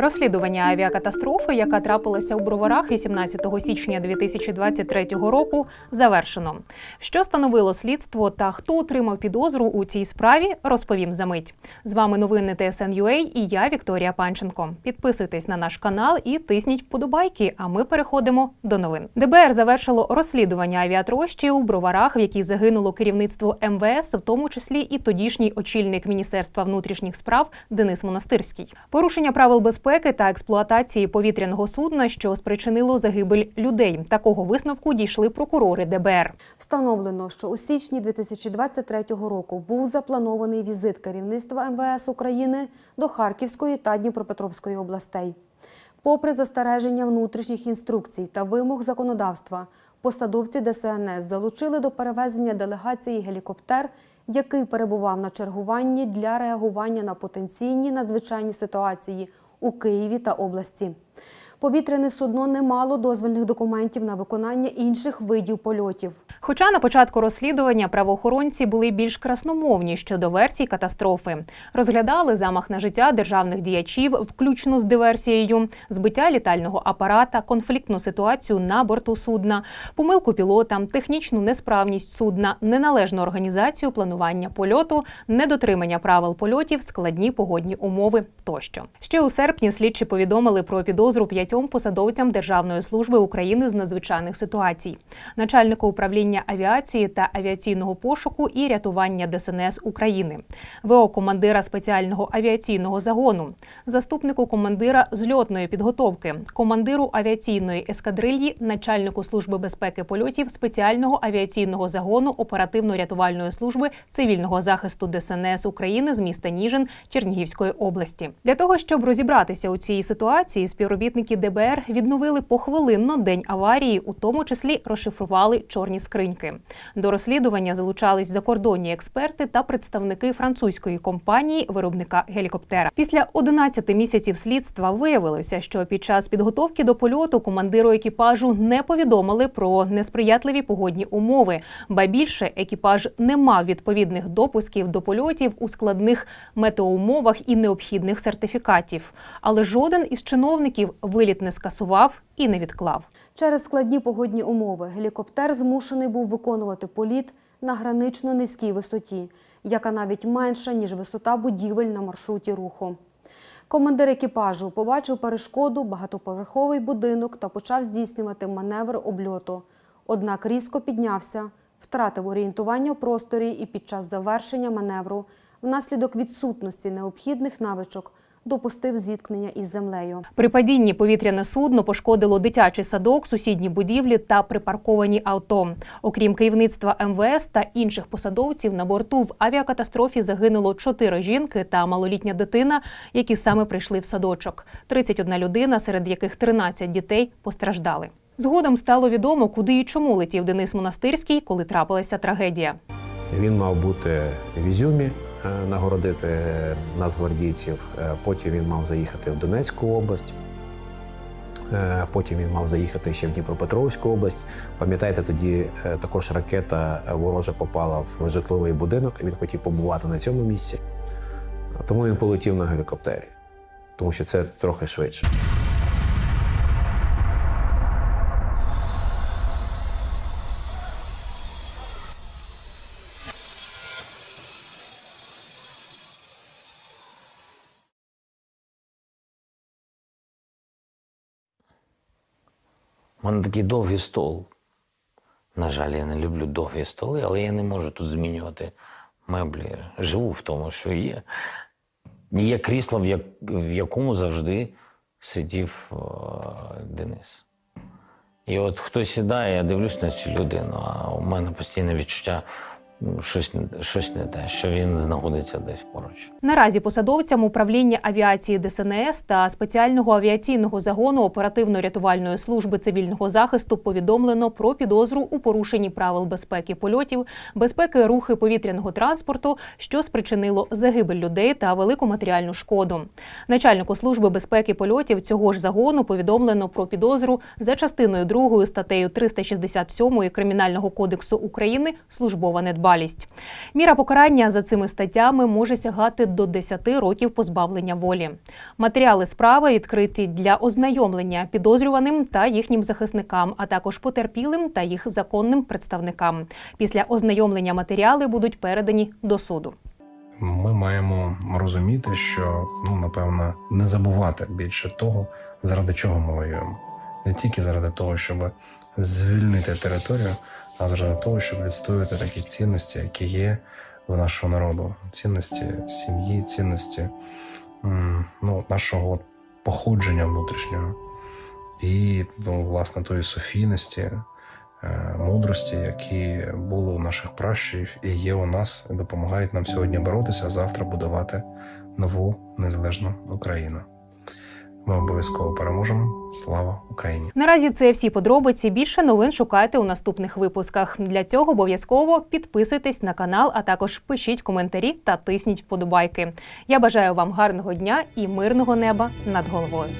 Розслідування авіакатастрофи, яка трапилася у броварах 18 січня 2023 року, завершено. Що становило слідство та хто отримав підозру у цій справі, розповім за мить. З вами новини ТСН.UA і я Вікторія Панченко. Підписуйтесь на наш канал і тисніть вподобайки. А ми переходимо до новин. ДБР завершило розслідування авіатрощі у броварах, в якій загинуло керівництво МВС, в тому числі і тодішній очільник Міністерства внутрішніх справ Денис Монастирський. Порушення правил безпеки та експлуатації повітряного судна, що спричинило загибель людей. Такого висновку дійшли прокурори ДБР. Встановлено, що у січні 2023 року був запланований візит керівництва МВС України до Харківської та Дніпропетровської областей. Попри застереження внутрішніх інструкцій та вимог законодавства, посадовці ДСНС залучили до перевезення делегації гелікоптер, який перебував на чергуванні для реагування на потенційні надзвичайні ситуації у Києві та області. Повітряне судно не мало дозвільних документів на виконання інших видів польотів. Хоча на початку розслідування правоохоронці були більш красномовні щодо версій катастрофи, розглядали замах на життя державних діячів, включно з диверсією, збиття літального апарата, конфліктну ситуацію на борту судна, помилку пілота, технічну несправність судна, неналежну організацію планування польоту, недотримання правил польотів, складні погодні умови тощо. Ще у серпні слідчі повідомили про підозру п'ятьом посадовцям Державної служби України з надзвичайних ситуацій, начальнику управління авіації та авіаційного пошуку і рятування ДСНС України, ВО командира спеціального авіаційного загону, заступнику командира зльотної підготовки, командиру авіаційної ескадрильї, начальнику служби безпеки польотів спеціального авіаційного загону оперативно-рятувальної служби цивільного захисту ДСНС України з міста Ніжин Чернігівської області. Для того щоб розібратися у цій ситуації, співробітники ДБР відновили похвилинно день аварії, у тому числі розшифрували чорні скриньки. До розслідування залучались закордонні експерти та представники французької компанії виробника гелікоптера. Після 11 місяців слідства виявилося, що під час підготовки до польоту командиру екіпажу не повідомили про несприятливі погодні умови, ба більше екіпаж не мав відповідних допусків до польотів у складних метеоумовах і необхідних сертифікатів. Але жоден із чиновників виліт не скасував і не відклав. Через складні погодні умови гелікоптер змушений був виконувати політ на гранично низькій висоті, яка навіть менша, ніж висота будівель на маршруті руху. Командир екіпажу побачив перешкоду, багатоповерховий будинок та почав здійснювати маневр обльоту. Однак різко піднявся, втратив орієнтування в просторі і під час завершення маневру, внаслідок відсутності необхідних навичок, допустив зіткнення із землею. При падінні повітряне судно пошкодило дитячий садок, сусідні будівлі та припарковані авто. Окрім керівництва МВС та інших посадовців, на борту в авіакатастрофі загинуло чотири жінки та малолітня дитина, які саме прийшли в садочок. 31 людина, серед яких 13 дітей, постраждали. Згодом стало відомо, куди і чому летів Денис Монастирський, коли трапилася трагедія. Він мав бути в Ізюмі, нагородити нацгвардійців. Е, Потім він мав заїхати в Донецьку область. Е, Потім він мав заїхати ще в Дніпропетровську область. Пам'ятаєте, тоді е, також ракета ворожа попала в житловий будинок. Він хотів побувати на цьому місці. Тому він полетів на гелікоптері, тому що це трохи швидше. У мене такий довгий стол. На жаль, я не люблю довгі столи, але я не можу тут змінювати меблі. Живу в тому, що є. Є крісло, в, як, в якому завжди сидів е, Денис. І от хто сідає, я дивлюсь на цю людину, а у мене постійне відчуття щось, не- щось не те, що він знаходиться десь поруч. Наразі посадовцям управління авіації ДСНС та спеціального авіаційного загону оперативно-рятувальної служби цивільного захисту повідомлено про підозру у порушенні правил безпеки польотів, безпеки рухи повітряного транспорту, що спричинило загибель людей та велику матеріальну шкоду. Начальнику служби безпеки польотів цього ж загону повідомлено про підозру за частиною 2 статтею 367 Кримінального кодексу України службова недбалість. Недбалість. Міра покарання за цими статтями може сягати до 10 років позбавлення волі. Матеріали справи відкриті для ознайомлення підозрюваним та їхнім захисникам, а також потерпілим та їх законним представникам. Після ознайомлення матеріали будуть передані до суду. ми маємо розуміти, що ну напевно не забувати більше того, заради чого ми воюємо. Не тільки заради того, щоб звільнити територію, а заради того, щоб відстоювати такі цінності, які є в нашого народу, цінності сім'ї, цінності ну, нашого походження внутрішнього і ну, власне тої софійності, е, мудрості, які були у наших пращурів і є у нас, і допомагають нам сьогодні боротися, а завтра будувати нову незалежну Україну. Ми обов'язково переможемо. Слава Україні! Наразі це всі подробиці. Більше новин шукайте у наступних випусках. Для цього обов'язково підписуйтесь на канал, а також пишіть коментарі та тисніть вподобайки. Я бажаю вам гарного дня і мирного неба над головою.